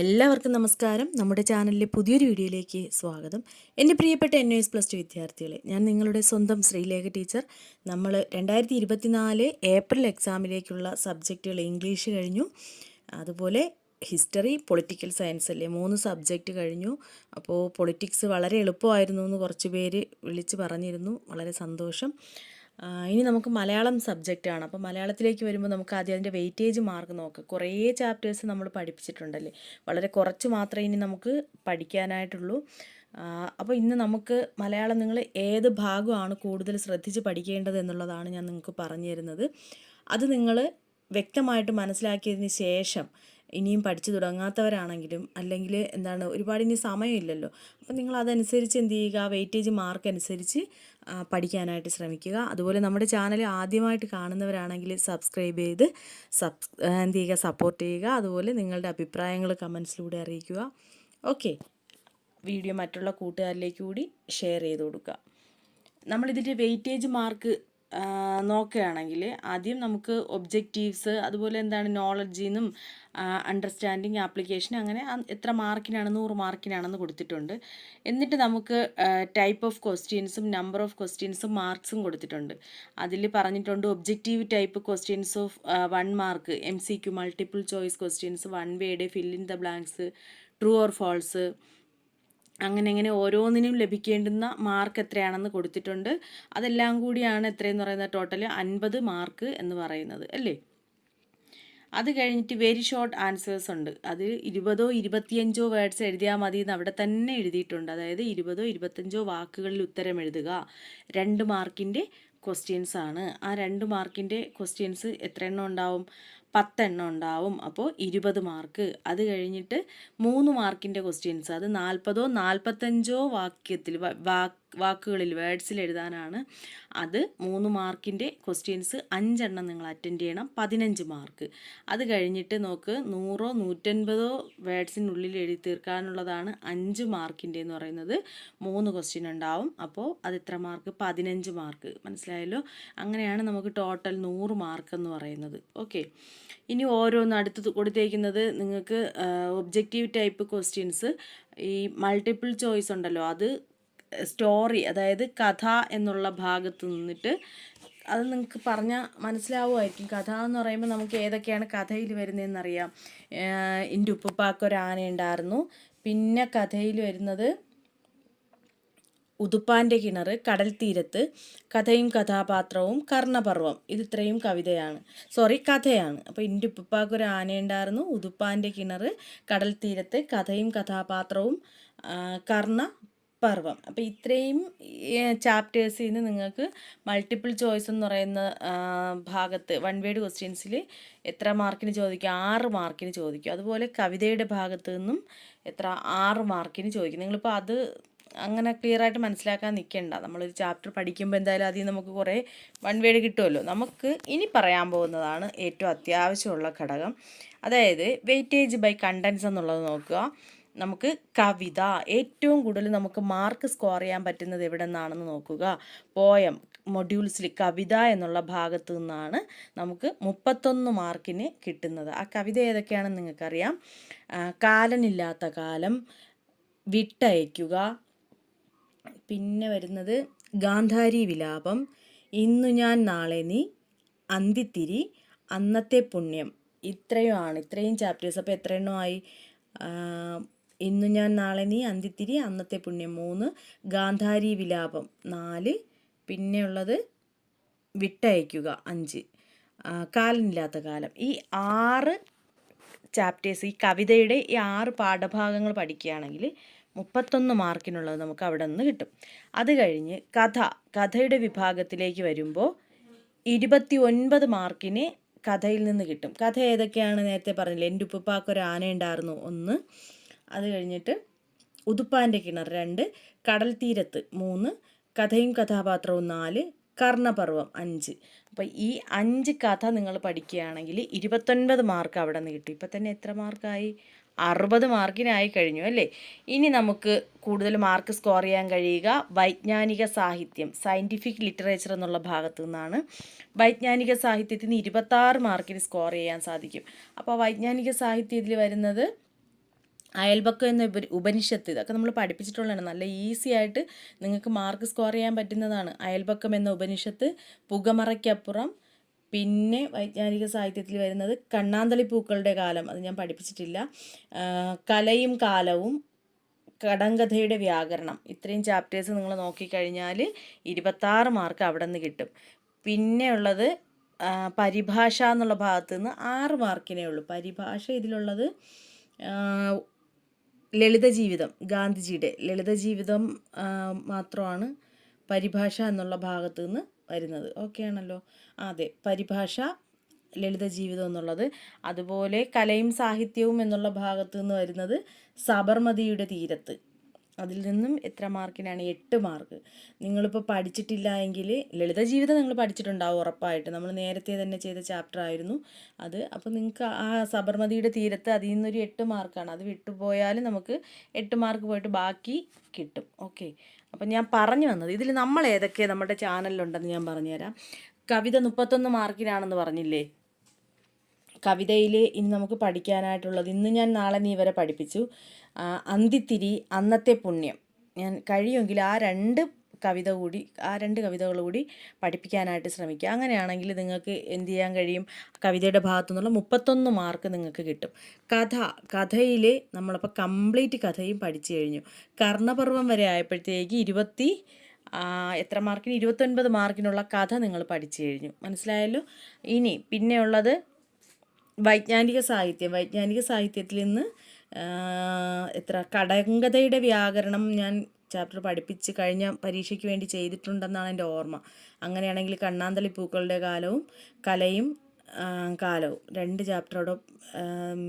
എല്ലാവർക്കും നമസ്കാരം. നമ്മുടെ ചാനലിലെ പുതിയൊരു വീഡിയോയിലേക്ക് സ്വാഗതം. എന്റെ പ്രിയപ്പെട്ട എൻ എസ് പ്ലസ് ടു വിദ്യാർത്ഥികളെ ഞാൻ നിങ്ങളുടെ സ്വന്തം ശ്രീലേഖ ടീച്ചർ. നമ്മൾ രണ്ടായിരത്തി ഇരുപത്തിനാല് ഏപ്രിൽ എക്സാമിലേക്കുള്ള സബ്ജക്റ്റുകൾ ഇംഗ്ലീഷ് കഴിഞ്ഞു. അതുപോലെ ഹിസ്റ്ററി പൊളിറ്റിക്കൽ സയൻസ് അല്ലേ മൂന്ന് സബ്ജക്റ്റ് കഴിഞ്ഞു. അപ്പോൾ പൊളിറ്റിക്സ് വളരെ എളുപ്പമായിരുന്നു എന്ന് കുറച്ച് പേര് വിളിച്ച് പറഞ്ഞിരുന്നു. വളരെ സന്തോഷം. ഇനി നമുക്ക് മലയാളം സബ്ജക്റ്റ് ആണ്. അപ്പോൾ മലയാളത്തിലേക്ക് വരുമ്പോൾ നമുക്ക് ആദ്യം അതിന്റെ വെയിറ്റേജ് മാർക്ക് നോക്കാം. കുറേ ചാപ്റ്റേഴ്സ് നമ്മൾ പഠിപ്പിച്ചിട്ടുണ്ടല്ലേ? വളരെ കുറച്ച് മാത്രമേ ഇനി നമുക്ക് പഠിക്കാനായിട്ടുള്ളൂ. അപ്പോൾ ഇന്ന് നമുക്ക് മലയാളം നിങ്ങൾ ഏത് ഭാഗമാണ് കൂടുതൽ ശ്രദ്ധിച്ച് പഠിക്കേണ്ടത് എന്നുള്ളതാണ് ഞാൻ നിങ്ങൾക്ക് പറഞ്ഞു തരുന്നത്. അത് നിങ്ങൾ വ്യക്തമായിട്ട് മനസ്സിലാക്കിയതിന് ശേഷം ഇനിയും പഠിച്ചു തുടങ്ങാത്തവരാണെങ്കിലും അല്ലെങ്കിൽ എന്താണ് ഒരുപാട് ഇനി സമയമില്ലല്ലോ. അപ്പം നിങ്ങൾ അതനുസരിച്ച് എന്ത് ചെയ്യുക? വെയിറ്റേജ് മാർക്ക് അനുസരിച്ച് പഠിക്കാനായിട്ട് ശ്രമിക്കുക. അതുപോലെ നമ്മുടെ ചാനൽ ആദ്യമായിട്ട് കാണുന്നവരാണെങ്കിൽ സബ്സ്ക്രൈബ് ചെയ്ത് സബ് എന്ത് ചെയ്യുക? സപ്പോർട്ട് ചെയ്യുക. അതുപോലെ നിങ്ങളുടെ അഭിപ്രായങ്ങൾ കമൻസിലൂടെ അറിയിക്കുക. ഓക്കെ വീഡിയോ മറ്റുള്ള കൂട്ടുകാരിലേക്ക് കൂടി ഷെയർ ചെയ്ത് കൊടുക്കുക. നമ്മളിതിന്റെ വെയിറ്റേജ് മാർക്ക് നോക്കുകയാണെങ്കിൽ ആദ്യം നമുക്ക് ഒബ്ജക്റ്റീവ്സ് അതുപോലെ എന്താണ് നോളജിൽ നിന്നും അണ്ടർസ്റ്റാൻഡിങ് ആപ്ലിക്കേഷൻ അങ്ങനെ എത്ര മാർക്കിനാണ് നൂറ് മാർക്കിനാണെന്ന് കൊടുത്തിട്ടുണ്ട്. എന്നിട്ട് നമുക്ക് ടൈപ്പ് ഓഫ് ക്വസ്റ്റ്യൻസും നമ്പർ ഓഫ് ക്വസ്റ്റ്യൻസും മാർക്സും കൊടുത്തിട്ടുണ്ട്. അതിൽ പറഞ്ഞിട്ടുണ്ട് objective type questions of one mark M C Q multiple choice questions one word fill in the blanks true or false അങ്ങനെ അങ്ങനെ ഓരോന്നിനും ലഭിക്കേണ്ടുന്ന മാർക്ക് എത്രയാണെന്ന് കൊടുത്തിട്ടുണ്ട്. അതെല്ലാം കൂടിയാണ് എത്രയെന്ന് പറയുന്നത്? ടോട്ടൽ അൻപത് മാർക്ക് എന്ന് പറയുന്നത് അല്ലേ? അത് കഴിഞ്ഞിട്ട് വെരി ഷോർട്ട് ആൻസേഴ്സ് ഉണ്ട്. അത് ഇരുപതോ ഇരുപത്തിയഞ്ചോ വേർഡ്സ് എഴുതിയാൽ മതി എന്ന് അവിടെ തന്നെ എഴുതിയിട്ടുണ്ട്. അതായത് ഇരുപതോ ഇരുപത്തഞ്ചോ വാക്കുകളിൽ ഉത്തരം എഴുതുക രണ്ട് മാർക്കിന്റെ ക്വസ്റ്റ്യൻസ് ആണ്. ആ രണ്ട് മാർക്കിന്റെ ക്വസ്റ്റ്യൻസ് എത്ര എണ്ണം ഉണ്ടാവും? പത്തെണ്ണം ഉണ്ടാവും. അപ്പോൾ ഇരുപത് മാർക്ക്. അത് കഴിഞ്ഞിട്ട് മൂന്ന് മാർക്കിന്റെ ക്വസ്റ്റ്യൻസ് അത് നാൽപ്പതോ നാൽപ്പത്തഞ്ചോ വാക്യത്തിൽ വാക്കുകളിൽ വേർഡ്സിൽ എഴുതാനാണ്. അത് മൂന്ന് മാർക്കിന്റെ ക്വസ്റ്റ്യൻസ് അഞ്ചെണ്ണം നിങ്ങൾ അറ്റൻഡ് ചെയ്യണം. പതിനഞ്ച് മാർക്ക്. അത് കഴിഞ്ഞിട്ട് നോക്ക് നൂറോ നൂറ്റൻപതോ വേർഡ്സിനുള്ളിൽ എഴുതി തീർക്കാനുള്ളതാണ് അഞ്ച് മാർക്കിന്റെ എന്ന് പറയുന്നത്. മൂന്ന് ക്വസ്റ്റ്യൻ ഉണ്ടാവും. അപ്പോൾ അത് എത്ര മാർക്ക്? പതിനഞ്ച് മാർക്ക്. മനസ്സിലായല്ലോ? അങ്ങനെയാണ് നമുക്ക് ടോട്ടൽ നൂറ് മാർക്ക് എന്ന് പറയുന്നത്. ഓക്കെ ഇനി ഓരോന്ന് അടുത്ത് കൊടുത്തേക്കുന്നത് നിങ്ങൾക്ക് ഒബ്ജക്റ്റീവ് ടൈപ്പ് ക്വസ്റ്റ്യൻസ് ഈ മൾട്ടിപ്പിൾ ചോയ്സ് ഉണ്ടല്ലോ അത് സ്റ്റോറി അതായത് കഥ എന്നുള്ള ഭാഗത്ത് നിന്നിട്ട് അത് നിങ്ങൾക്ക് പറഞ്ഞാൽ മനസ്സിലാവുമായിരിക്കും. കഥ എന്ന് പറയുമ്പോൾ നമുക്ക് ഏതൊക്കെയാണ് കഥയിൽ വരുന്നതെന്നറിയാം. എന്റെ ഉപ്പുപ്പാക്കൊരു ആന ഉണ്ടായിരുന്നു പിന്നെ കഥയിൽ വരുന്നത് ഉതുപ്പാന്റെ കിണർ കടൽ തീരത്ത് കഥയും കഥാപാത്രവും കർണപർവം ഇതിത്രയും കവിതയാണ്. സോറി കഥയാണ്. അപ്പോൾ എന്റെ ഉപ്പുപ്പാക്ക് ഒരു ആനയുണ്ടായിരുന്നു ഉതുപ്പാന്റെ കിണർ കടൽ തീരത്ത് കഥയും കഥാപാത്രവും കർണ പർവം അപ്പോൾ ഇത്രയും ചാപ്റ്റേഴ്സിൽ നിന്ന് നിങ്ങൾക്ക് മൾട്ടിപ്പിൾ ചോയ്സ് എന്ന് പറയുന്ന ഭാഗത്ത് വൺ വേഡ് ക്വസ്റ്റ്യൻസിൽ എത്ര മാർക്കിന് ചോദിക്കും? ആറ് മാർക്കിന് ചോദിക്കും. അതുപോലെ കവിതയുടെ ഭാഗത്തു നിന്നും എത്ര ആറ് മാർക്കിന് ചോദിക്കും. നിങ്ങളിപ്പോൾ അത് അങ്ങനെ ക്ലിയർ ആയിട്ട് മനസ്സിലാക്കാൻ നിൽക്കേണ്ട നമ്മളൊരു ചാപ്റ്റർ പഠിക്കുമ്പോൾ എന്തായാലും അതിൽ നമുക്ക് കുറേ വൺ വേഡ് കിട്ടുമല്ലോ. നമുക്ക് ഇനി പറയാൻ പോകുന്നതാണ് ഏറ്റവും അത്യാവശ്യമുള്ള ഘടകം. അതായത് വെയിറ്റേജ് ബൈ കണ്ടൻസ് എന്നുള്ളത് നോക്കുക. നമുക്ക് കവിത ഏറ്റവും കൂടുതൽ നമുക്ക് മാർക്ക് സ്കോർ ചെയ്യാൻ പറ്റുന്നത് എവിടെ നിന്നാണെന്ന് നോക്കുക പോയം മൊഡ്യൂൾസിൽ കവിത എന്നുള്ള ഭാഗത്തു നിന്നാണ് നമുക്ക് മുപ്പത്തൊന്ന് മാർക്കിന് കിട്ടുന്നത്. ആ കവിത ഏതൊക്കെയാണെന്ന് നിങ്ങൾക്കറിയാം. കാലനില്ലാത്ത കാലം വിട്ടയക്കുക പിന്നെ വരുന്നത് ഗാന്ധാരി വിലാപം. ഇന്നു ഞാൻ നാളെ നീ അന്തിത്തിരി അന്നത്തെ പുണ്യം. ഇത്രയുമാണ് ഇത്രയും ചാപ്റ്റേഴ്സ് അപ്പോൾ എത്ര എണ്ണമായി ഇന്നു ഞാൻ നാളെ നീ അന്തിത്തിരി അന്നത്തെ പുണ്യം. മൂന്ന് ഗാന്ധാരി വിലാപം. നാല് പിന്നെയുള്ളത് വിട്ടയക്കുക അഞ്ച്. കാലനില്ലാത്ത കാലം. ഈ ആറ് ചാപ്റ്റേഴ്സ് ഈ കവിതയുടെ ഈ ആറ് പാഠഭാഗങ്ങൾ പഠിക്കുകയാണെങ്കിൽ മുപ്പത്തൊന്ന് മാർക്കിനുള്ളത് നമുക്ക് അവിടെ നിന്ന് കിട്ടും. അത് കഴിഞ്ഞ് കഥ കഥയുടെ വിഭാഗത്തിലേക്ക് വരുമ്പോൾ ഇരുപത്തി ഒൻപത് മാർക്കിന് കഥയിൽ നിന്ന് കിട്ടും. കഥ ഏതൊക്കെയാണ് നേരത്തെ പറഞ്ഞില്ലേ? എന്റെ ഉപ്പുപ്പാക്കൊരു ആന ഉണ്ടായിരുന്നു ഒന്ന്. അത് കഴിഞ്ഞിട്ട് ഉതുപ്പാന്റെ കിണർ രണ്ട് കടൽ തീരത്ത് മൂന്ന് കഥയും കഥാപാത്രവും നാല് കർണപർവം അഞ്ച്. അപ്പോൾ ഈ അഞ്ച് കഥ നിങ്ങൾ പഠിക്കുകയാണെങ്കിൽ ഇരുപത്തൊൻപത് മാർക്ക് അവിടെ നിന്ന് കിട്ടും. ഇപ്പം തന്നെ എത്ര മാർക്കായി? അറുപത് മാർക്കിനായി കഴിഞ്ഞു അല്ലേ? ഇനി നമുക്ക് കൂടുതൽ മാർക്ക് സ്കോർ ചെയ്യാൻ കഴിയുക. വൈജ്ഞാനിക സാഹിത്യം സയന്റിഫിക് ലിറ്ററേച്ചർ എന്നുള്ള ഭാഗത്തു നിന്നാണ്. വൈജ്ഞാനിക സാഹിത്യത്തിൽ നിന്ന് ഇരുപത്താറ് മാർക്കിന് സ്കോർ ചെയ്യാൻ സാധിക്കും. അപ്പോൾ വൈജ്ഞാനിക സാഹിത്യത്തിൽ വരുന്നത് അയൽപക്കം എന്ന ഉപ ഉപനിഷത്ത് ഇതൊക്കെ നമ്മൾ പഠിപ്പിച്ചിട്ടുള്ളതാണ്. നല്ല ഈസി ആയിട്ട് നിങ്ങൾക്ക് മാർക്ക് സ്കോർ ചെയ്യാൻ പറ്റുന്നതാണ്. അയൽപക്കം എന്ന ഉപനിഷത്ത് പുകമറയ്ക്കപ്പുറം പിന്നെ വൈജ്ഞാനിക സാഹിത്യത്തിൽ വരുന്നത് കണ്ണാന്തളി പൂക്കളുടെ കാലം. അത് ഞാൻ പഠിപ്പിച്ചിട്ടില്ല. കലയും കാലവും കടങ്കഥയുടെ വ്യാകരണം. ഇത്രയും ചാപ്റ്റേഴ്സ് നിങ്ങൾ നോക്കിക്കഴിഞ്ഞാൽ ഇരുപത്താറ് മാർക്ക് അവിടെ നിന്ന് കിട്ടും. പിന്നെ ഉള്ളത് പരിഭാഷ എന്നുള്ള ഭാഗത്ത് നിന്ന് ആറ് മാർക്കിനേ ഉള്ളൂ. പരിഭാഷ ഇതിലുള്ളത് ലളിത ജീവിതം ഗാന്ധിജിയുടെ ലളിത ജീവിതം മാത്രമാണ് പരിഭാഷ എന്നുള്ള ഭാഗത്ത് നിന്ന് വരുന്നത്. ഓക്കെ ആണല്ലോ. അതെ. പരിഭാഷ ലളിത ജീവിതം എന്നുള്ളത്. അതുപോലെ കലയും സാഹിത്യവും എന്നുള്ള ഭാഗത്തു നിന്ന് വരുന്നത് സബർമതിയുടെ തീരത്ത്. അതിൽ നിന്നും എത്ര മാർക്കിനാണ് എട്ട് മാർക്ക്. നിങ്ങളിപ്പോൾ പഠിച്ചിട്ടില്ല എങ്കിൽ ലളിത ജീവിതം നിങ്ങൾ പഠിച്ചിട്ടുണ്ടാവും ഉറപ്പായിട്ട്. നമ്മൾ നേരത്തെ തന്നെ ചെയ്ത ചാപ്റ്റർ ആയിരുന്നു അത്. അപ്പോൾ നിങ്ങൾക്ക് ആ സബർമതിയുടെ തീരത്ത് അതിൽ നിന്നൊരു എട്ട് മാർക്കാണ്. അത് വിട്ടുപോയാൽ നമുക്ക് എട്ട് മാർക്ക് പോയിട്ട് ബാക്കി കിട്ടും. ഓക്കെ അപ്പം ഞാൻ പറഞ്ഞു വന്നത് ഇതിൽ നമ്മൾ ഏതൊക്കെ നമ്മുടെ ചാനലിലുണ്ടെന്ന് ഞാൻ പറഞ്ഞുതരാം. കവിത മുപ്പത്തൊന്ന് മാർക്കിനാണെന്ന് പറഞ്ഞില്ലേ? കവിതയിൽ ഇനി നമുക്ക് പഠിക്കാനായിട്ടുള്ളത് ഇന്ന് ഞാൻ നാളെ നീ വരെ പഠിപ്പിച്ചു. അന്തിത്തിരി അന്നത്തെ പുണ്യം. ഞാൻ കഴിയുമെങ്കിൽ ആ രണ്ട് കവിത കൂടി ആ രണ്ട് കവിതകൾ കൂടി പഠിപ്പിക്കാനായിട്ട് ശ്രമിക്കുക. അങ്ങനെയാണെങ്കിൽ നിങ്ങൾക്ക് എന്ത് ചെയ്യാൻ കഴിയും? കവിതയുടെ ഭാഗത്തു നിന്നുള്ള മുപ്പത്തൊന്ന് മാർക്ക് നിങ്ങൾക്ക് കിട്ടും. കഥ കഥയിൽ നമ്മളപ്പോൾ കംപ്ലീറ്റ് കഥയും പഠിച്ചു കഴിഞ്ഞു. കർണപർവം വരെ ആയപ്പോഴത്തേക്ക് ഇരുപത്തി എത്ര മാർക്കിന്? ഇരുപത്തൊൻപത് മാർക്കിനുള്ള കഥ നിങ്ങൾ പഠിച്ചു കഴിഞ്ഞു. മനസ്സിലായല്ലോ? ഇനി പിന്നെയുള്ളത് വൈജ്ഞാനിക സാഹിത്യം വൈജ്ഞാനിക സാഹിത്യത്തിൽ നിന്ന് എത്ര കടങ്കഥയുടെ വ്യാകരണം ഞാൻ ചാപ്റ്റർ പഠിപ്പിച്ച് കഴിഞ്ഞ പരീക്ഷയ്ക്ക് വേണ്ടി ചെയ്തിട്ടുണ്ടെന്നാണ് എന്റെ ഓർമ്മ. അങ്ങനെയാണെങ്കിൽ കണ്ണാന്തളി പൂക്കളുടെ കാലവും കലയും കാലവും. രണ്ട് ചാപ്റ്ററോടെ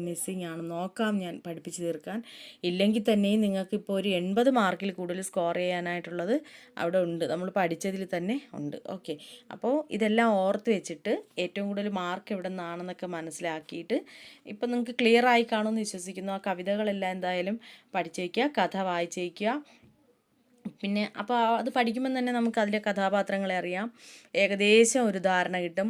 മിസ്സിങ് ആണ്. നോക്കാം ഞാൻ പഠിപ്പിച്ച് തീർക്കാൻ. ഇല്ലെങ്കിൽ തന്നെയും നിങ്ങൾക്കിപ്പോൾ ഒരു എൺപത് മാർക്കിൽ കൂടുതൽ സ്കോർ ചെയ്യാനായിട്ടുള്ളത് അവിടെ ഉണ്ട്. നമ്മൾ പഠിച്ചതിൽ തന്നെ ഉണ്ട്. ഓക്കെ അപ്പോൾ ഇതെല്ലാം ഓർത്ത് വെച്ചിട്ട് ഏറ്റവും കൂടുതൽ മാർക്ക് എവിടെ നിന്നാണെന്നൊക്കെ മനസ്സിലാക്കിയിട്ട് ഇപ്പം നിങ്ങൾക്ക് ക്ലിയർ ആയി കാണുമെന്ന് വിശ്വസിക്കുന്നു. ആ കവിതകളെല്ലാം എന്തായാലും പഠിച്ചേക്കുക കഥ വായിച്ചേക്കുക. പിന്നെ അപ്പോൾ അത് പഠിക്കുമ്പം തന്നെ നമുക്ക് അതിലെ കഥാപാത്രങ്ങളെ അറിയാം. ഏകദേശം ഒരു ധാരണ കിട്ടും.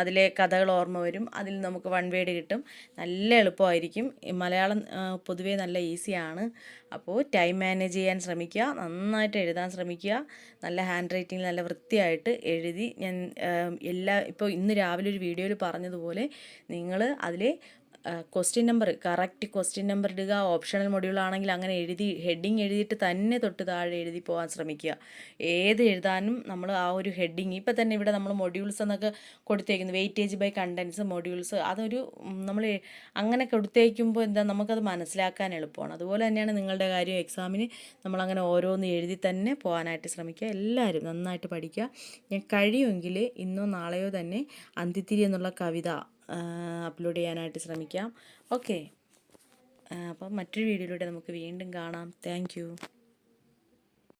അതിലെ കഥകൾ ഓർമ്മ വരും. അതിൽ നമുക്ക് വൺ വേഡ് കിട്ടും. നല്ല എളുപ്പമായിരിക്കും. മലയാളം പൊതുവേ നല്ല ഈസിയാണ് അപ്പോൾ ടൈം മാനേജ് ചെയ്യാൻ ശ്രമിക്കുക. നന്നായിട്ട് എഴുതാൻ ശ്രമിക്കുക. നല്ല ഹാൻഡ് റൈറ്റിംഗ് നല്ല വൃത്തിയായിട്ട് എഴുതി ഞാൻ എല്ലാ ഇപ്പോൾ ഇന്ന് രാവിലെ ഒരു വീഡിയോയിൽ പറഞ്ഞതുപോലെ നിങ്ങൾ അതിലെ question number correct question number ഇടുക ഓപ്ഷണൽ മൊഡ്യൂൾ ആണെങ്കിൽ അങ്ങനെ എഴുതി ഹെഡിങ് എഴുതിയിട്ട് തന്നെ തൊട്ട് താഴെ എഴുതി പോകാൻ ശ്രമിക്കുക. ഏത് എഴുതാനും നമ്മൾ ആ ഒരു ഹെഡിങ് ഇപ്പം തന്നെ ഇവിടെ നമ്മൾ മൊഡ്യൂൾസ് എന്നൊക്കെ കൊടുത്തേക്കുന്നു. വെയിറ്റേജ് ബൈ കണ്ടൻസ് മൊഡ്യൂൾസ് അതൊരു നമ്മൾ അങ്ങനെ കൊടുത്തേക്കുമ്പോൾ എന്താ നമുക്കത് മനസ്സിലാക്കാൻ എളുപ്പമാണ്. അതുപോലെ തന്നെയാണ് നിങ്ങളുടെ കാര്യം എക്സാമിന് നമ്മളങ്ങനെ ഓരോന്ന് എഴുതി തന്നെ പോകാനായിട്ട് ശ്രമിക്കുക. എല്ലാവരും നന്നായിട്ട് പഠിക്കുക. ഞാൻ കഴിയുമെങ്കിൽ ഇന്നോ നാളെയോ തന്നെ അന്തിത്തിരി എന്നുള്ള കവിത അപ്ലോഡ് ചെയ്യാനായിട്ട് ശ്രമിക്കാം. ഓക്കെ അപ്പം മറ്റൊരു വീഡിയോയിലൂടെ നമുക്ക് വീണ്ടും കാണാം. താങ്ക്